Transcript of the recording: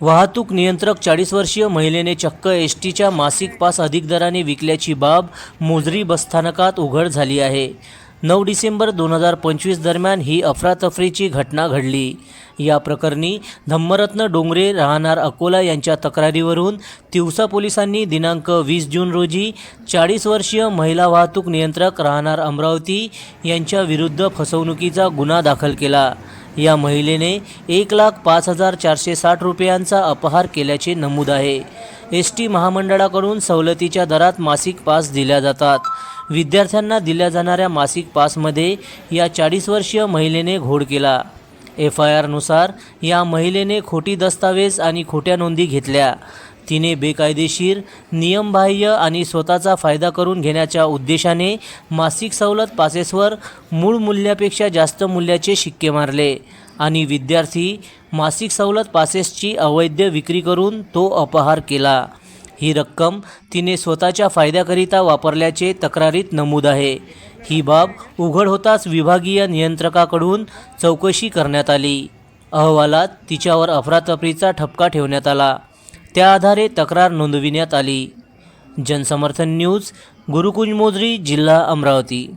वाहतूक नियंत्रक चाळीस वर्षीय महिलेने चक्क एस टीच्या मासिक पास अधिक दराने विकल्याची बाब मोजरी बसस्थानकात उघड झाली आहे. नऊ डिसेंबर दोन हजार पंचवीस दरम्यान ही अफरातफरीची घटना घडली. या प्रकरणी धम्मरत्न डोंगरे राहणार अकोला यांच्या तक्रारीवरून तिवसा पोलिसांनी दिनांक वीस जून रोजी चाळीस वर्षीय महिला वाहतूक नियंत्रक राहणार अमरावती यांच्या विरुद्ध फसवणुकीचा गुन्हा दाखल केला. या महिलेने एक लाख पाच हजार चारशे साठ रुपयांचा अपहार केल्याचे नमूद आहे. एस टी महामंडळाकडून सवलतीच्या दरात मासिक पास दिल्या जातात. विद्यार्थ्यांना दिल्या जाणाऱ्या मासिक पासमध्ये या चाळीस वर्षीय महिलेने घोड केला. एफ आय आरनुसार या महिलेने खोटी दस्तावेज आणि खोट्या नोंदी घेतल्या. तिने बेकायदेशीर नियमबाह्य आणि स्वतःचा फायदा करून घेण्याच्या उद्देशाने मासिक सवलत पासेसवर मूळ मूल्यापेक्षा जास्त मूल्याचे शिक्के मारले आणि विद्यार्थी मासिक सवलत पासेसची अवैध विक्री करून तो अपहार केला. ही रक्कम तिने स्वतःच्या फायद्याकरिता वापरल्याचे तक्रारीत नमूद आहे. ही बाब उघड होताच विभागीय नियंत्रकाकडून चौकशी करण्यात आली. अहवालात तिच्यावर अफरातफरीचा ठपका ठेवण्यात आला. त्या आधारे तक्रार नोंदविण्यात आली. जनसमर्थन न्यूज गुरुकुंज मोजरी जिल्हा अमरावती.